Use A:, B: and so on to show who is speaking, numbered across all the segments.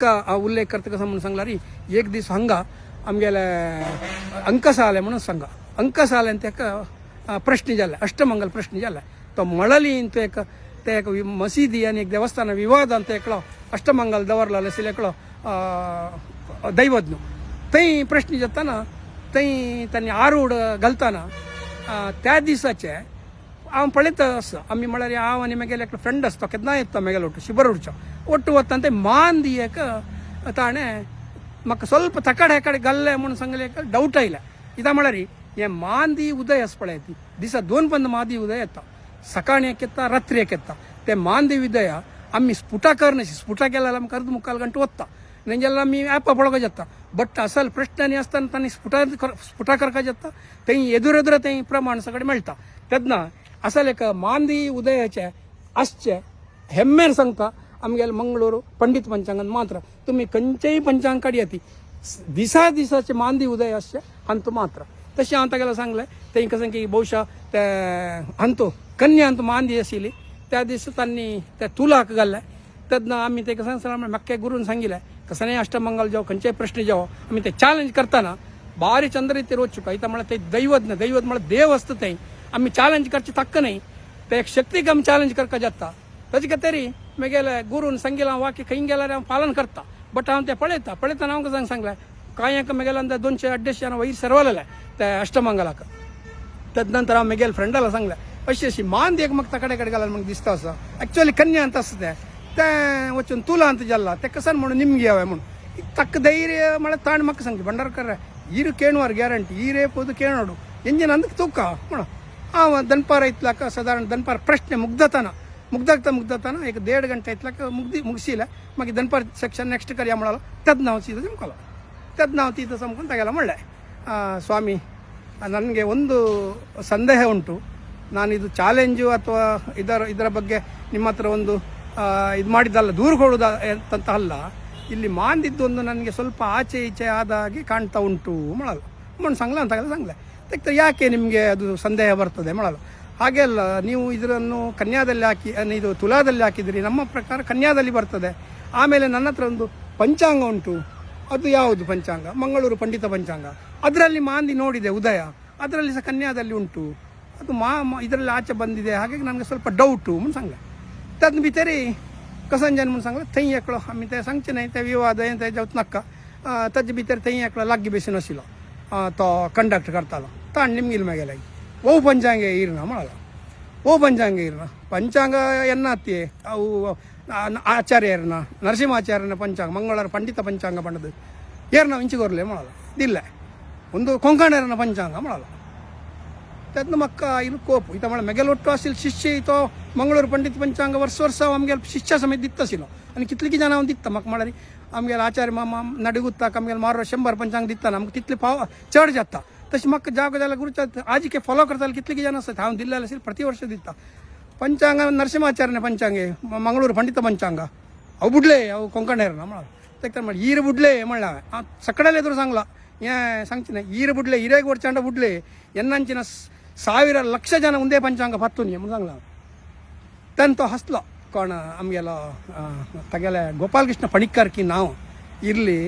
A: का उल्लेख करता कसं म्हणून सांगला रे एक दीस हंगा आमगेले अंकशाले म्हणून सांगा अंकशाले ते एक अ, प्रश्न जाल्ले अष्टमंगल प्रश्न जाल्ले तो मळली तो एक ते एक वि- मसीदी आणि एक देवस्थान विवाद ಅಂತ एकलो अष्टमंगल दवरला लसिल एकलो अ, दैवज्ञ थंय प्रश्न जाताना थंय त्यांनी आरूड घालताना अ, त्या दिसाचे ಅವ ಪಳಿತ ಅಸ, ಅಮ್ಮಿ ಮಳರಿ, ಆವ ನಿಮಗೆ ಫ್ರೆಂಡ್ ಅಸ್ತ, ಕೆದ್ನಾ ಇತ್ತ ಮೇಲೆ ಒಟ್ಟು ಶಿಬರ ಉಡ್ಚ ಒಟ್ಟು ಒತ್ತಂತೆ ಮಾಂದಿಯಕ ತಾಣೆ, ಮಕ್ಕ ಸ್ವಲ್ಪ ತಕಡೆ ಕಡೆ ಗಲ್ಲೆ ಮುಣ ಸಂಗಲಿಯಕ ಡೌಟ ಇಲ್ಲ. ಇದ ಮಳರಿ, ಏ ಮಾಂದಿ ಉದಯ ಸ್ಪಳೈತಿ ದಿಸ ದೋನ್ ಬಂದ ಮಾದಿ ಉದಯ ಎತ್ತ. ಸಕಾಣಿಯಕ್ಕೆತ್ತ ರತ್ರಿಯಕ್ಕೆತ್ತ ತೆ ಮಾಂದಿ ಉದಯ ಅಮ್ಮಿ ಸ್ಫುಟ ಕರ್ನಸಿ ಸ್ಫುಟಕ್ಕೆಲ್ಲ ನಮ್ಮ ಕರೆದು ಮುಕ್ಕಾಲ್ ಗಂಟೆ ಒತ್ತ. ನಂಗೆಲ್ಲ ಮೀ ಆ್ಯಪ ಪಳಗೋಜತ್ತ ಬಟ್ ಅಸಲ್ ಪ್ರಶ್ನೆ ಅಸ್ತಾನ ತನ್ನ ಸ್ಫುಟ ಸ್ಫುಟ ಕರ್ಕಜತ್ತ ತೈ ಎದುರೆದುರ ತೈ ಪ್ರಮಾಣ ಸಗಡೆ ಮೆಳ್ತ. ತದ್ನ स्फुटा स्फुटा करपाक जाता थंय एदुर एदुर थंय प्रमाण सगळें मेळटा तेन्ना असल एक मांदी उदयाचे आसचे ಹೆಮ್ಮೆನ್ सांगता आमगेले मंगळूर पंडित पंचांगान मात्र तुम्ही खंयचेय पंचांग काडया ती दिसा दिसाचे मांदी उदय आसचे अंत मात्र तशें हांव तागेलो सांगलें तें कशें की भोवशा ते अंतो कन्या अंत मांदी आशिल्ली त्या दिसा तांणी ते तुलाक घाल्ले तेन्ना आमी ते कसं सांगलें म्हाका गुरून सांगिल्लें कसं अष्टमंगल जावं खंयचेय प्रश्न जावं आमी ते चॅलेंज करताना ಭಾರಿ ಚಂದ್ರ ರೀತಿ ರೋಚುಕ ಈತ ಮಳೆ ते दैवज्ञ दैवत मला देव असतं ते आम्ही चॅलेंज करची तक्क नाही ते एक शक्तीक आमी चॅलेंज करका जाता ताजे खातीर म्हगेले गुरून सांगिला वाक्य खंय गेल्यार हांव पालन करता बट हांव ते पळयता पळयतना हांव सांग सांगलें कांयक म्हगेले अंदर दोनशे अड्डेशे जाणां वयर सरवलेले ते अष्टमंगलाक तेज नंतर हांव म्हगेले फ्रेंडाला सांगलें अशी अशी मान एक म्हाका तकडे कडेन घालायला म्हाका दिसता असो ॲक्च्युअली कन्या ಅಂತ असता ते तें वचून तुला ಅಂತ जल्ला ते कसन म्हणून निमगे हांवें म्हणून ತಕ್ಕ ಧೈರ್ಯ ಮಳೆ ತಾಂಡ್ ಮಕ್ಕ ಸಂಗಿ ಬಂಡಾರ್ಕರ ಈರು ಕೇಳುವಾರ ಗ್ಯಾರಂಟಿ ಈರೇ ಪೋದು ಕೇಳೋಡು ಎಂಜಿನ ಅಂದಕ್ಕೆ ತೂಕ ಮಾಡ ಅವ ದನ್ಪಾರ ಇತ್ಲಾಕ ಸಾಧಾರಣ ದನ್ಪಾರ ಪ್ರಶ್ನೆ ಮುಗ್ಧತನ. ಮುಗ್ದಾಗ್ತಾ ಮುಗ್ಧತನ, ಈಗ ದೇಡ್ ಗಂಟೆ ಇತ್ಲಾಕ ಮುಗ್ದಿ ಮುಗಿಸಿಲ್ಲ. ಮಗ ದನ್ಪಾರ ಸೆಕ್ಷನ್ ನೆಕ್ಸ್ಟ್ ಕರಿಯ ಮಾಡಲ್ಲ. ತದ್ ನಾವು ಸೀದ ಜಮ್ಕೊಲ್ಲ. ತದ್ ನಾವು ತೀತ ಸಂಕೊಂಡು ಸ್ವಾಮಿ, ನನಗೆ ಒಂದು ಸಂದೇಹ ಉಂಟು. ಇದು ಚಾಲೆಂಜು ಅಥವಾ ಇದರ ಇದರ ಬಗ್ಗೆ ನಿಮ್ಮ ಹತ್ರ ಒಂದು ಇದು ಮಾಡಿದ್ದಲ್ಲ ದೂರು ಕೊಡುವುದ ಅಂತ ಅಲ್ಲ ಇಲ್ಲಿ ಮಾಂದಿದ್ದೊಂದು ನನಗೆ ಸ್ವಲ್ಪ ಆಚೆ ಈಚೆ ಆದ ಹಾಗೆ ಕಾಣ್ತಾ ಉಂಟು ಮಾಡಲ್ಲ ಮಣ್ಣು ಸಂಗ್ಲ ಅಂತ ಸಂಗ್ಲೆ. ತೆಗ್ತಾರೆ. ಯಾಕೆ ನಿಮಗೆ ಅದು ಸಂದೇಹ ಬರ್ತದೆ? ಮಾಡಲ್ಲ ಹಾಗೆ ಅಲ್ಲ, ನೀವು ಇದರನ್ನು ಕನ್ಯಾದಲ್ಲಿ ಹಾಕಿ ಇದು ತುಲಾದಲ್ಲಿ ಹಾಕಿದಿರಿ ನಮ್ಮ ಪ್ರಕಾರ ಕನ್ಯಾದಲ್ಲಿ ಬರ್ತದೆ. ಆಮೇಲೆ ನನ್ನ ಹತ್ರ ಒಂದು ಪಂಚಾಂಗ ಉಂಟು. ಅದು ಯಾವುದು ಪಂಚಾಂಗ? ಮಂಗಳೂರು ಪಂಡಿತ ಪಂಚಾಂಗ. ಅದರಲ್ಲಿ ಮಾಂದಿ ನೋಡಿದೆ, ಉದಯ. ಅದರಲ್ಲಿ ಸಹ ಕನ್ಯಾದಲ್ಲಿ ಉಂಟು. ಅದು ಮಾ ಇದರಲ್ಲಿ ಆಚೆ ಬಂದಿದೆ. ಹಾಗಾಗಿ ನನಗೆ ಸ್ವಲ್ಪ ಡೌಟು ಮುನ್ಸಂಗ. ತದ್ ಬಿತ್ತರಿ ಕಸಂಜನ್ ಮುನ್ಸಂಗ ತೈಯಕ್ಳು ಹಮ್ಮಿತೆ ಸಂಚನ ಐತೆ ವಿವಾದ ಎಂತ ಜವತ್ನಕ್ಕ ತಜ್ಜ ಬಿತ್ತರಿ ತೆಯ್ಯಕ್ಕಳು ಲಗ್ಗಿ ಬೇಸಿನೋಸಿಲ್ಲ ತ ಕಂಡಕ್ಟ್ ಕರ್ತಾಲ താണ്ടിലും ನಿಮ್ಗೆ ಇಲ್ಲಿ പഞ്ചാംഗ ಓ ಪಂಚಾಂಗ ಇರ್ನ ಮಾಡಲ್ಲ ಓ ಪಂಚಾಂಗ ಇರ್ನ ಪಂಚಾಂಗ ಎನ್ನ ಅತ್ತಿ ಅವು ಆಚಾರ್ಯರ್ನ ನರಸಿಂಹಾಚಾರ್ಯನ ಪಂಚಾಂಗ ಮಂಗಳರ ಪಂಡಿತ ಪಂಚಾಂಗ ಪಂಡದು ಏರ್ನ ಇಂಚಿಗೊರ್ಲೆ ಮಾಡಲ್ಲ ಇಲ್ಲ. ಒಂದು ಕೊಂಕಣರನ ಪಂಚಾಂಗ ಮಾಡಲ್ಲ ತದ್ನ ಮಕ್ಕ ಇಲ್ಲಿ ಕೋಪು. ಇತ ಮಾಡ ಮೆಗಲ್ ಒಟ್ಟು ಅಸಿಲ್ ಶಿಷ್ಯ ಇತೋ ಮಂಗಳೂರು ಪಂಡಿತ ಪಂಚಾಂಗ ವರ್ಷ ವರ್ಷ ಅಮ್ಗೆ ಶಿಷ್ಯ ಸಮೇತ ದಿತ್ತಸಿನ ಅಲ್ಲಿ ಕಿತ್ಲಿಕ್ಕೆ ಜನ ಒಂದು ದಿತ್ತ ಮಕ್ಕ ಮಾಡರಿ ಅಮ್ಗೆಲ್ಲ ಆಚಾರ್ಯ ಮಾಮ ನಡಿಗುತ್ತಾ ಕಮ್ಗೆಲ್ಲ ಮಾರುವ ಶಂಬರ್ ಪಂಚಾಂಗ ದಿತ್ತ ನಮ್ಗೆ ತಿತ್ಲಿ ಪಾವ ಚರ್ಜ್ ಅತ್ತ. तशी ಮಕ್ಕ जागोजाला गुरुच्या आजी के फॉलो करताल ಜನ की जाण असतात हांव दिल्लेले असेल प्रति ಪಂಚಾಂಗ दिता ಪಂಚಾಂಗ ನರಸಿಂಹಾಚಾರ್ಯನ ಪಂಚಾಂಗೆ ಮಂಗಳೂರು ಪಂಡಿತ ಪಂಚಾಂಗ. ಅವು ಬುಡ್ಲೆ, ಅವು ಕೊಂಕಣೇರ ನಮ್ಮ ಮಾಡಿ, ಈರು ಬುಡ್ಲೆ, ಮಳ್ಳ. ಸಕ್ಕಡಲ್ಲೇ ಎದುರು ಸಂಗ್ಲ ಏ ಸಾಂಗ್ತೀನಿ ಈರು ಬುಡ್ಲೆ ಹಿರೇಗ ಒಡ್ಚಾಂಡ ಬುಡ್ಲೆ, ಎನ್ನಂಚಿನ ಸಾವಿರ ಲಕ್ಷ ಜನ ಒಂದೇ ಪಂಚಾಂಗ ಪತ್ತು ನೀ ಸಾಂಗ್ಲ ತಂತ ಹಸ್ಲ. ಕೋಣ ಆಮ್ಗೆಲ್ಲ ತಗೆಲೆ ಗೋಪಾಲಕೃಷ್ಣ ಪಣಿಕ್ಕರ್ಕಿ ನಾವು. ಇಲ್ಲಿ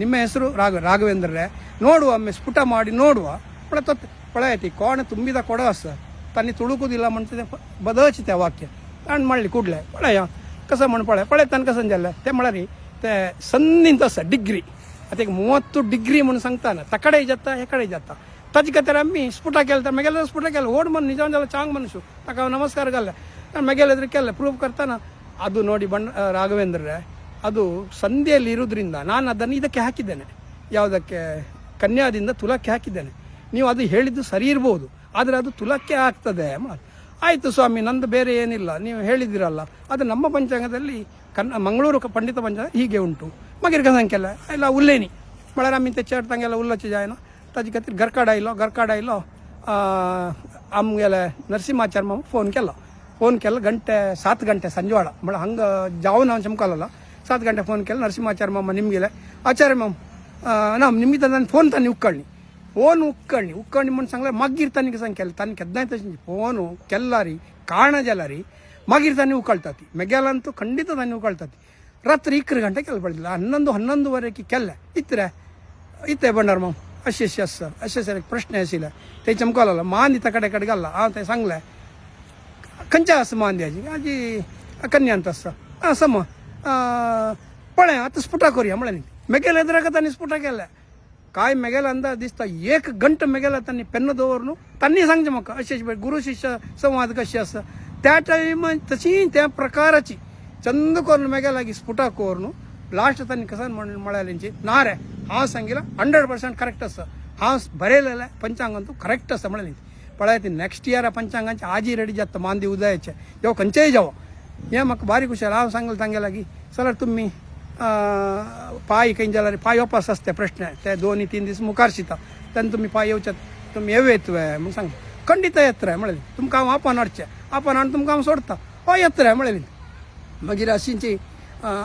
A: ನಿಮ್ಮ ಹೆಸರು ರಾಘ, ರಾಘವೇಂದ್ರರೇ. ನೋಡುವ, ಒಮ್ಮೆ ಸ್ಫುಟ ಮಾಡಿ ನೋಡುವ. ಒಳ ಪೊಳೆಯತಿ ಕೋಣೆ ತುಂಬಿದ ಕೊಡವಸ ತನ್ನಿ ತುಳುಕುದಿಲ್ಲ ಮಂತಿದೆ ಬದಚಿತೆ ವಾಕ್ಯ. ಅಣ್ಣ ಮಾಡಲಿ ಕೂಡಲೆ. ಪಳೆಯ ಕಸ ಮಣ್ಣು ಪಳೆ ಪಳೆ ತನಕ ಸಂಜೆಲ್ಲ ತೇ ಮಳರಿ, ತೇ ಸ ಡಿಗ್ರಿ. ಅದಕ್ಕೆ ಮೂವತ್ತು ಡಿಗ್ರಿ ಮುನ್ ಸಂಗ್ತಾನ ತಕಡೆ ಜತ್ತ ಹೆಕಡೆ ಜತ್ತ ತಜ್ಕತೆ ರಮ್ಮಿ, ಸ್ಫುಟ ಕೇಳ್ತಾರೆ ಮೆಗೆಲ್ಲ ಸ್ಫುಟ ಕೇಳ ಓಡ್ ಮನ್ ನಿಜವಂದಲ್ಲ ಚಾಂಗ್ ಮನುಷ್ಯ. ತಕ ನಮಸ್ಕಾರಗಲ್ಲ. ನಾನು ಮೆಗೆಲ್ಲದ್ರಕ್ಕೆಲ್ಲ ಪ್ರೂಫ್ ಕರ್ತಾನ. ಅದು ನೋಡಿ ಬಣ್ಣ ರಾಘವೇಂದ್ರರೇ. ಅದು ಸಂಧೆಯಲ್ಲಿ ಇರೋದ್ರಿಂದ ನಾನು ಅದನ್ನು ಇದಕ್ಕೆ ಹಾಕಿದ್ದೇನೆ. ಯಾವುದಕ್ಕೆ? ಕನ್ಯಾದಿಂದ ತುಲಕ್ಕೆ ಹಾಕಿದ್ದೇನೆ. ನೀವು ಅದು ಹೇಳಿದ್ದು ಸರಿ ಇರ್ಬೋದು, ಆದರೆ ಅದು ತುಲಕ್ಕೆ ಆಗ್ತದೆ ಆಯಿತು ಸ್ವಾಮಿ, ನಂದು ಬೇರೆ ಏನಿಲ್ಲ, ನೀವು ಹೇಳಿದಿರಲ್ಲ ಅದು ನಮ್ಮ ಪಂಚಾಂಗದಲ್ಲಿ ಕನ್ನ ಮಂಗಳೂರು ಪಂಡಿತ ಪಂಚಾಂಗ ಹೀಗೆ ಉಂಟು. ಮಗಿರ್ಕ ಸಂಖ್ಯೆಲ್ಲ ಇಲ್ಲ ಉಲ್ಲೇನಿ. ಬಳರಾಮಿ ಚೇರ್ತಂಗೆಲ್ಲ ಉಲ್ಲಚ್ಚ ಜಾಯನ. ತಜ್ಕತಿ ಗರ್ಕಾಡ ಇಲ್ಲೋ ಗರ್ಕಾಡ ಇಲ್ಲೋ ಅಮ್ಗೆಲ್ಲ ನರಸಿಂಹಾಚಾರ್ಯ ಫೋನ್ಕೆಲ್ಲ ಫೋನ್ಕೆಲ್ಲ ಗಂಟೆ, ಸಾತ್ ಗಂಟೆ ಸಂಜೋಳ ಬಳ ಹಂಗೆ ಜಾವನ ಚಮಕಲ್ಲ ಸಾತ್ ಗಂಟೆ ಫೋನ್ ಕೇಳಿ ನರಸಿಂಹಾಚಾರ್ಯ ಮಾಮ ನಿಮಗೆಲ್ಲ. ಆಚಾರ್ಯ ಮಾಮ್ ನಮ್ಮ ನಿಮಗೆ ನಾನು ಫೋನ್ ತಾನೆ ಉಕ್ಕಳ್ಳಿ ಫೋನ್ ಉಕ್ಕಳ್ಳಿ ಉಕ್ಕಳ್ಳಿ ಮನ್ ಸಂಗ್ಲ ಮಗ್ಗಿರ್ ತನಿಗೆ ಸಂಖ್ಯೆ ತನ್ನ ಕೆದ್ದಾಯ್ತ ಫೋನು ಕೆಲ್ಲಾರಿ, ಕಾರಣ ಜಲರಿ ಮಗಿರ್ ತಾನೆ ಉಕ್ಕಳ್ತತಿ. ಮೆಗ್ಯಾಲಂತೂ ಖಂಡಿತ ತಾನೆ ಉಕ್ಕಳ್ತತಿ. ರಾತ್ರಿ ಇಕ್ಕರ ಗಂಟೆ ಕೆಲ್ ಬಡ್ದಿಲ್ಲ ಹನ್ನೊಂದು, ಹನ್ನೊಂದುವರೆಗೆ ಕೆಲ್ಲ. ಇತ್ತರ, ಇತ್ತೆ ಬಂಡಾರ ಮಾಮ್. ಅಶ್ ಎಸ್ ಸರ್ ಅಶ್ ಸರ್ ಪ್ರಶ್ನೆ ಹಸಿಲ್ಲ ತೈ ಚಮಕಾಲಲ್ಲ. ಮಾಂದಿ ತಕಡೆ ಕಡೆಗೆ ಅಲ್ಲ. ಆ ತೈ ಸಂಗ್ಲೆ ಕಂಚಾಸ ಮಾಂದಿ ಅಜಿ ಅಜಿ ಕನ್ಯಾ ಅಂತ ಸರ್ ಹಾಂ ಸಮ. पळय आतां स्पुटा करुया म्हळें न्ही मेगेल एदराक तांणी स्पुटा केल्या काय मेगेल अंदाज दिसता एक घंट मेगेला तांणी पेन्न दवरून तांणी सांगचें म्हाका अशें अशें गुरु शिश्य संवाद कशी आसा त्या टायमा तशी त्या प्रकाराची चंद करून मेगेलागी कोर न्हू लास्ट तांणी कसं म्हण म्हळ्यालेंची ना रे हांव सांगिला हंड्रेड पर्सेंट करेक्ट आसा हांव बरयलेलें पंचांगांतू करेक्ट आसा म्हळें पळय ती नेक्स्ट इयर पंचांगांचे आजी रेडी जाता मांदी उदयाचे जेव्हा खंयचेय जावं ఏమక్క భారీ కుషాలు ఆ సంఘలు తంగేలాగి ಸಲ ತುಮ್ಮಿ ಪಾಯಿ पाय ಪಾಯಿ ವಾಪಸ್ प्रश्न आहे ते दोन्ही तीन दिवस मुखार शिता तेन्ना तुम्ही पाय येवच्यात तुम्ही येऊ येतो आहे मग सांग खंडीत येत्र म्हळेली तुमकां हांव आपोन हाडचें आपोन हाडून तुमकां हांव सोडटा हय येत्र म्हणाली मागीर अशींची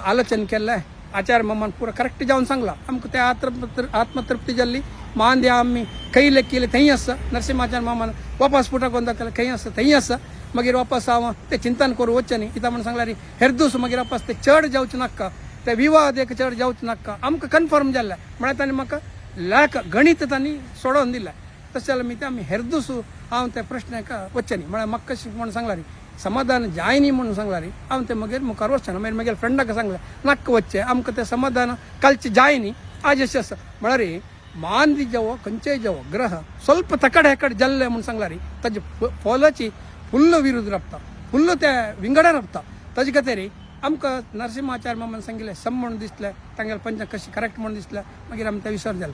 A: आलोचन केल्लें आचार मम्मान पुरो करेक्ट जावन सांगला आमकां ते आत्मतृ आत्मतृप्ती जाल्ली मान द्या आमी खंय लेख केले थंय आसा नरसिंहाचार मामान वापस पुटा कोणता केलें खंय आसा थंय आसा मागीर वापस हांव तें चिंतन करूं वच्चें न्ही कित्याक म्हणून सांगल्यार हेर दीस मागीर वापस ते चड जावचें नाका ते विवाद एक चड जावचें नाका आमकां कन्फर्म जाल्लें म्हळ्यार तांणी म्हाका लायक गणीत तांणी सोडोवन दिलें तशें जाल्यार मी ते आमी हेर दीस हांव त्या प्रश्नाक वच्चें न्ही म्हळ्यार म्हाका कशें म्हणून सांगला रे समाधान जाय न्ही म्हणून सांगला रे हांव ते मागीर मुखार वचचें ना मागीर मागीर फ्रेंडाक सांगलें नाका वच्चें आमकां तें समाधान कालचें जाय न्ही आज अशें आसा म्हळ्यार रे ಮಾಂದಿ ಜವ ಕಂಚೆ ಜವ ಗ್ರಹ ಸ್ವಲ್ಪ ತಕಡೆ ಹೆಕಡೆ ಜಲ್ಲೆ म्हणून सांगला रे ताजे फुल्ल विरुद्ध रपता फुल्ल त्या विंगडा रपता ताजे खातीर आमकां नरसिंहाचार्य मामान सांगिल्लें सम म्हणून दिसलें तांगेलें पंच कशें करेक्ट म्हणून दिसलें मागीर आमी तें विसर जालें